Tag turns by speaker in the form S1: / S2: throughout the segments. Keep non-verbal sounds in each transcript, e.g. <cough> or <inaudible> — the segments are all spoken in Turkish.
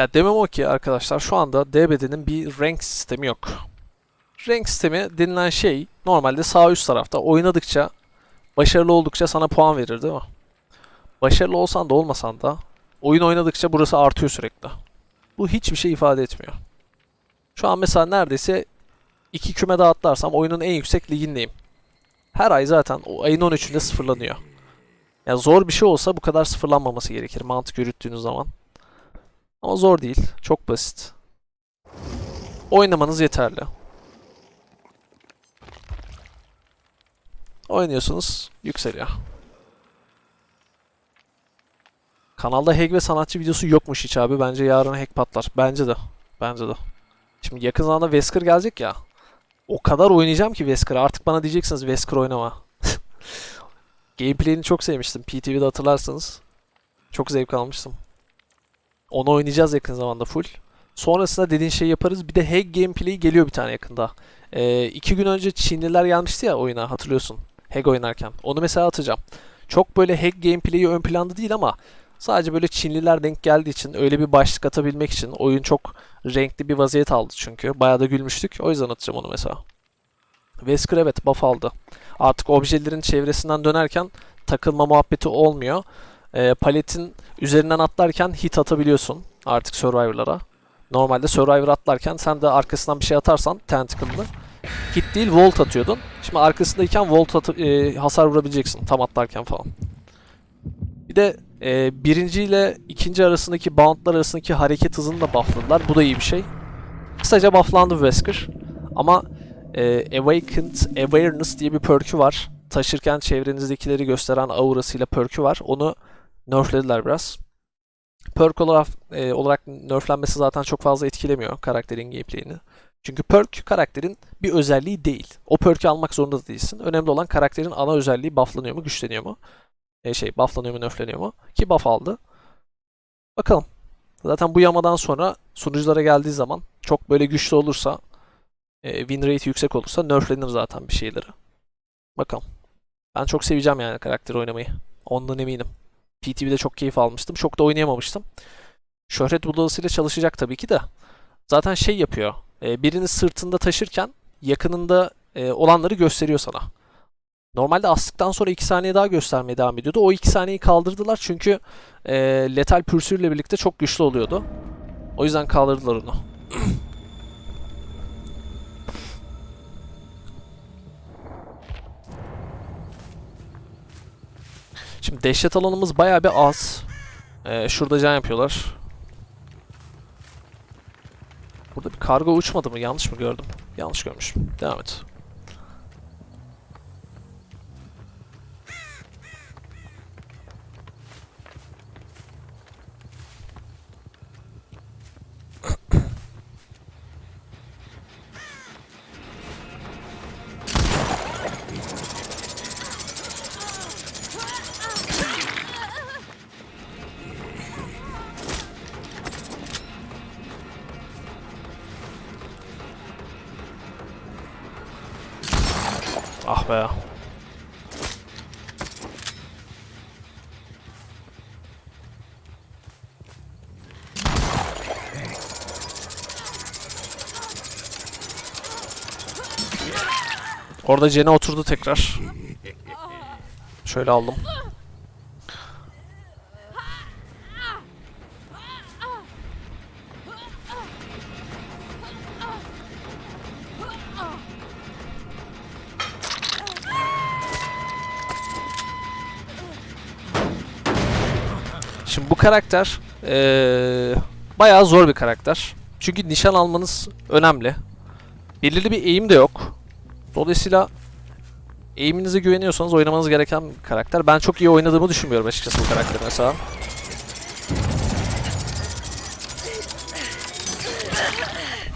S1: Ya demem o ki arkadaşlar şu anda DBD'nin bir rank sistemi yok. Rank sistemi denilen şey normalde sağ üst tarafta oynadıkça başarılı oldukça sana puan verir değil mi? Başarılı olsan da olmasan da oyun oynadıkça burası artıyor sürekli. Bu hiçbir şey ifade etmiyor. Şu an mesela neredeyse iki küme daha atlarsam oyunun en yüksek ligindeyim. Her ay zaten o ayın 13'ünde sıfırlanıyor. Ya zor bir şey olsa bu kadar sıfırlanmaması gerekir mantık yürüttüğünüz zaman. Ama zor değil. Çok basit. Oynamanız yeterli. Oynuyorsunuz, yükseliyor. Kanalda hack ve sanatçı videosu yokmuş hiç abi. Bence yarın hack patlar. Bence de. Bence de. Şimdi yakın zamanda Wesker gelecek ya. O kadar oynayacağım ki Wesker'ı. Artık bana diyeceksiniz Wesker oynama. <laughs> Gameplay'ini çok sevmiştim. PTV'de hatırlarsanız. Çok zevk almıştım. Onu oynayacağız yakın zamanda full. Sonrasında dediğin şeyi yaparız. Bir de hack gameplay geliyor bir tane yakında. Ee, iki gün önce Çinliler gelmişti ya oyuna hatırlıyorsun. Hack oynarken. Onu mesela atacağım. Çok böyle hack gameplay'i ön planda değil ama sadece böyle Çinliler denk geldiği için öyle bir başlık atabilmek için oyun çok renkli bir vaziyet aldı çünkü. Bayağı da gülmüştük. O yüzden atacağım onu mesela. Wesker evet buff aldı. Artık objelerin çevresinden dönerken takılma muhabbeti olmuyor. Ee, paletin üzerinden atlarken hit atabiliyorsun artık Survivor'lara. Normalde Survivor atlarken sen de arkasından bir şey atarsan Tentacle'lı hit değil volt atıyordun. Şimdi arkasındayken volt atı- e, hasar vurabileceksin tam atlarken falan. Bir de e, birinci ile ikinci arasındaki boundlar arasındaki hareket hızını da buffladılar. Bu da iyi bir şey. Kısaca bufflandı Wesker. Ama e, Awakened Awareness diye bir perk'ü var. Taşırken çevrenizdekileri gösteren aurasıyla perk'ü var. Onu nerflediler biraz. Perk olarak, e, olarak nerflenmesi zaten çok fazla etkilemiyor karakterin gameplay'ini. Çünkü perk karakterin bir özelliği değil. O perk'ü almak zorunda da değilsin. Önemli olan karakterin ana özelliği bufflanıyor mu, güçleniyor mu? E, şey, bufflanıyor mu, nerfleniyor mu? Ki buff aldı. Bakalım. Zaten bu yamadan sonra sunuculara geldiği zaman çok böyle güçlü olursa, e, win rate yüksek olursa nerflenir zaten bir şeyleri. Bakalım. Ben çok seveceğim yani karakteri oynamayı. Ondan eminim. PTV'de çok keyif almıştım. Çok da oynayamamıştım. Şöhret budalasıyla çalışacak tabii ki de. Zaten şey yapıyor. e, birini sırtında taşırken yakınında e, olanları gösteriyor sana. Normalde astıktan sonra 2 saniye daha göstermeye devam ediyordu. O 2 saniyeyi kaldırdılar çünkü e, letal pürsürle birlikte çok güçlü oluyordu. O yüzden kaldırdılar onu. <clears throat> Şimdi dehşet alanımız bayağı bir az. Ee, şurada can yapıyorlar. Burada bir kargo uçmadı mı? Yanlış mı gördüm? Yanlış görmüşüm. Devam et. Be. Orada Jen'e oturdu tekrar. Şöyle aldım. Şimdi bu karakter eee bayağı zor bir karakter. Çünkü nişan almanız önemli. Belirli bir eğim de yok. Dolayısıyla eğiminize güveniyorsanız oynamanız gereken bir karakter. Ben çok iyi oynadığımı düşünmüyorum açıkçası bu karakteri mesela.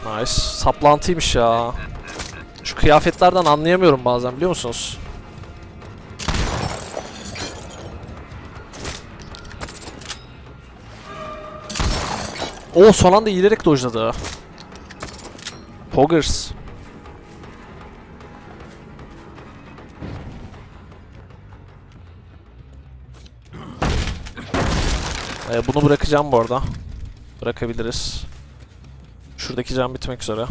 S1: Nice. Saplantıymış ya. Şu kıyafetlerden anlayamıyorum bazen biliyor musunuz? O son anda iyilerek dojladı. Poggers. Ee, bunu bırakacağım bu arada. bırakabiliriz. Şuradaki cam bitmek üzere.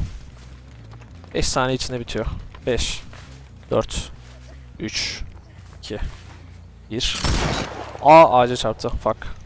S1: 5 saniye içinde bitiyor. 5 4 3 2 1 Aa ağaca çarptı. Fuck.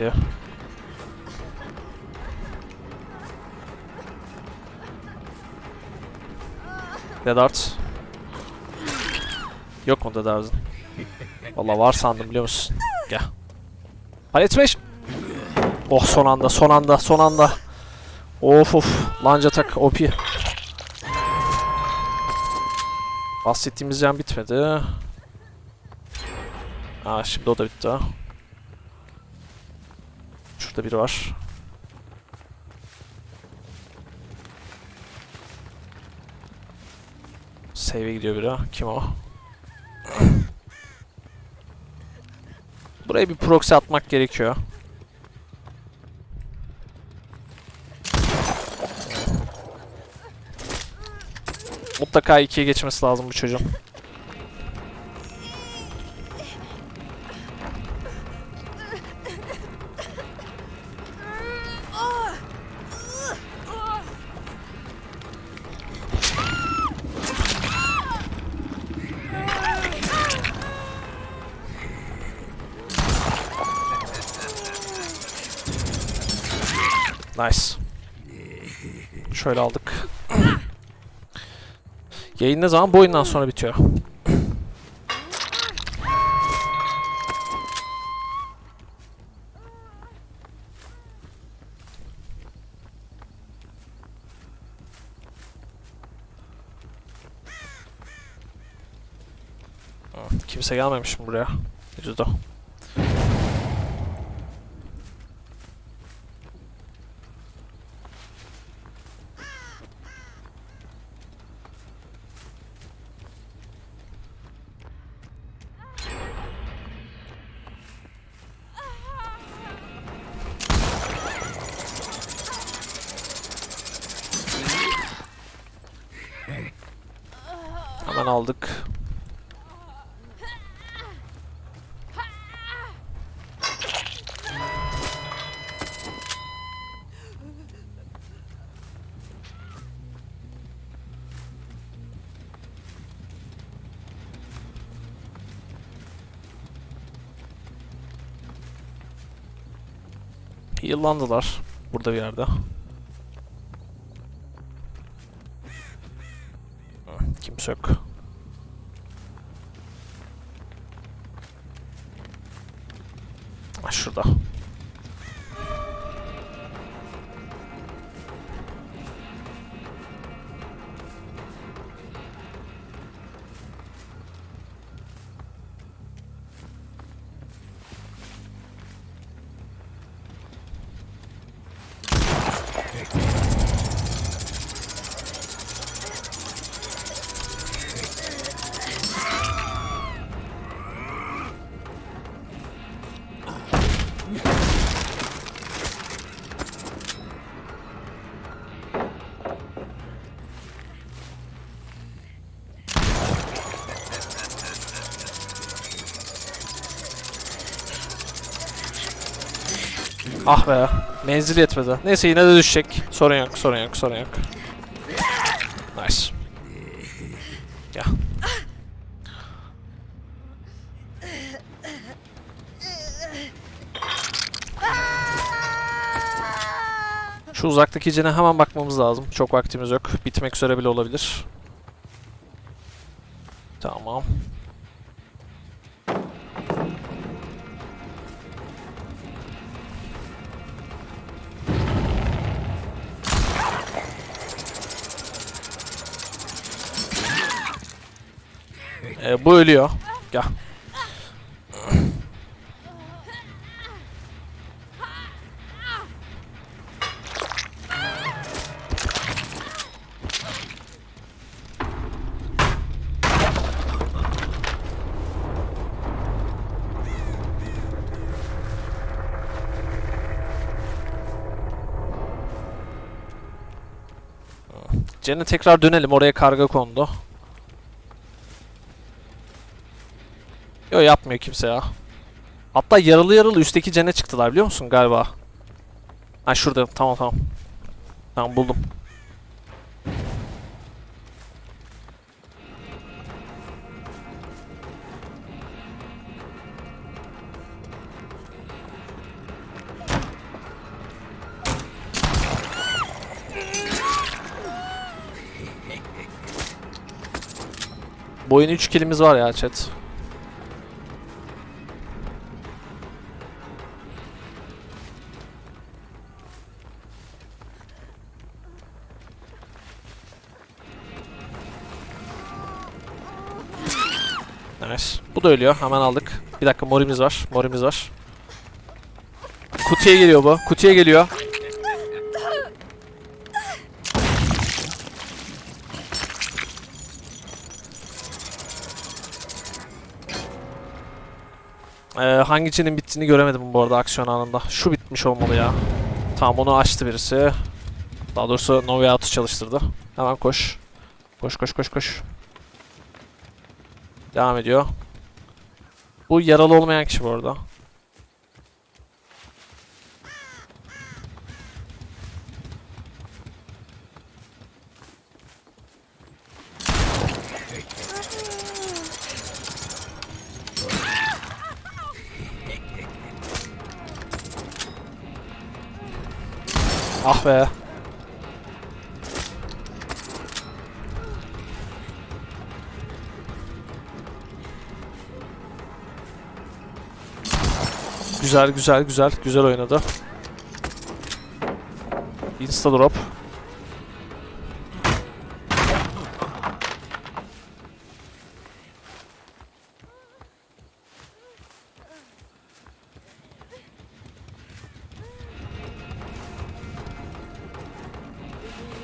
S1: Evet ya. Dead Art. Yok mu Dead Art'ın? Valla var sandım biliyor musun? Gel. Palet 5. Oh son anda son anda son anda. Of of. Lanca tak OP. Bahsettiğimiz can bitmedi. Aa şimdi o da bitti ha. Şurada biri var. Save'e gidiyor biri. Kim o? Buraya bir proxy atmak gerekiyor. Mutlaka ikiye geçmesi lazım bu çocuğun. Nice. Şöyle aldık. Yayın ne zaman? Bu oyundan sonra bitiyor. Kimse gelmemiş mi buraya? Yüzde. Hemen aldık. Yıllandılar burada bir yerde. Kimse yok. Ha, Ah be. Menzil yetmedi. Neyse yine de düşecek. Sorun yok, sorun yok, sorun yok. Nice. Gel. Şu uzaktaki cene hemen bakmamız lazım. Çok vaktimiz yok. Bitmek üzere bile olabilir. Tamam. Ee, bu ölüyor. Gel. Cene tekrar dönelim. Oraya karga kondu. Yo yapmıyor kimse ya. Hatta yaralı yaralı üstteki cene çıktılar biliyor musun galiba? Ha şurada. Tamam tamam. Tamam buldum. Bu oyun 3 kilimiz var ya chat. Evet. Bu da ölüyor. Hemen aldık. Bir dakika morimiz var. Morimiz var. Kutuya geliyor bu. Kutuya geliyor. Ee, hangisinin bittiğini göremedim bu arada aksiyon anında. Şu bitmiş olmalı ya. Tamam onu açtı birisi. Daha doğrusu Novi Out'u çalıştırdı. Hemen koş. Koş koş koş koş. Devam ediyor. Bu yaralı olmayan kişi bu arada. Ah be. Güzel güzel güzel güzel oynadı. Insta drop.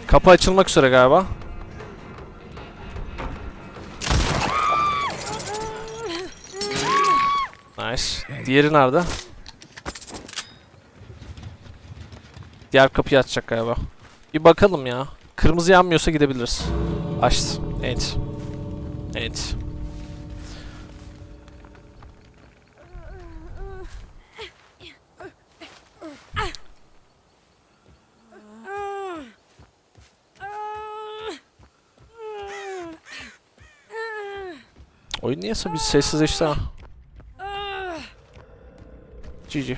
S1: Kapı açılmak üzere galiba. Nice. Diğeri nerede? Diğer kapıyı açacak galiba. Bir bakalım ya. Kırmızı yanmıyorsa gidebiliriz. Açtı. Evet. Evet. Oyun niyeyse bir sessizleşti ha. GG.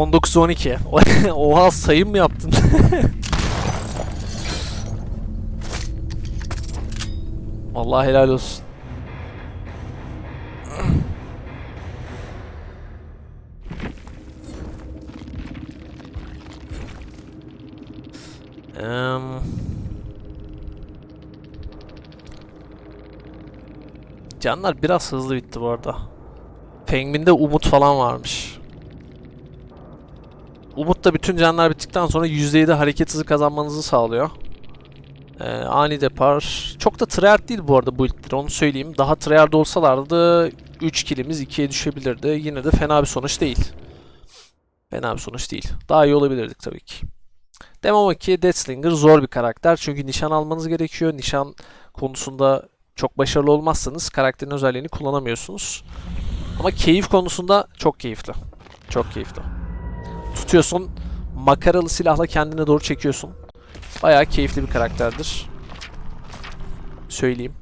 S1: On dokuz on iki. <laughs> Oha sayım mı yaptın? <laughs> Vallahi helal olsun. Eee... Canlar biraz hızlı bitti bu arada. Penguin'de Umut falan varmış. Umut da bütün canlar bittikten sonra %7 hareket hızı kazanmanızı sağlıyor. Ee, ani depar. Çok da tryhard değil bu arada build'leri onu söyleyeyim. Daha tryhard olsalardı 3 killimiz 2'ye düşebilirdi. Yine de fena bir sonuç değil. Fena bir sonuç değil. Daha iyi olabilirdik tabii ki. Demem o ki Deathslinger zor bir karakter. Çünkü nişan almanız gerekiyor. Nişan konusunda çok başarılı olmazsanız karakterin özelliğini kullanamıyorsunuz. Ama keyif konusunda çok keyifli. Çok keyifli. Tutuyorsun, makaralı silahla kendine doğru çekiyorsun. Bayağı keyifli bir karakterdir. Söyleyeyim.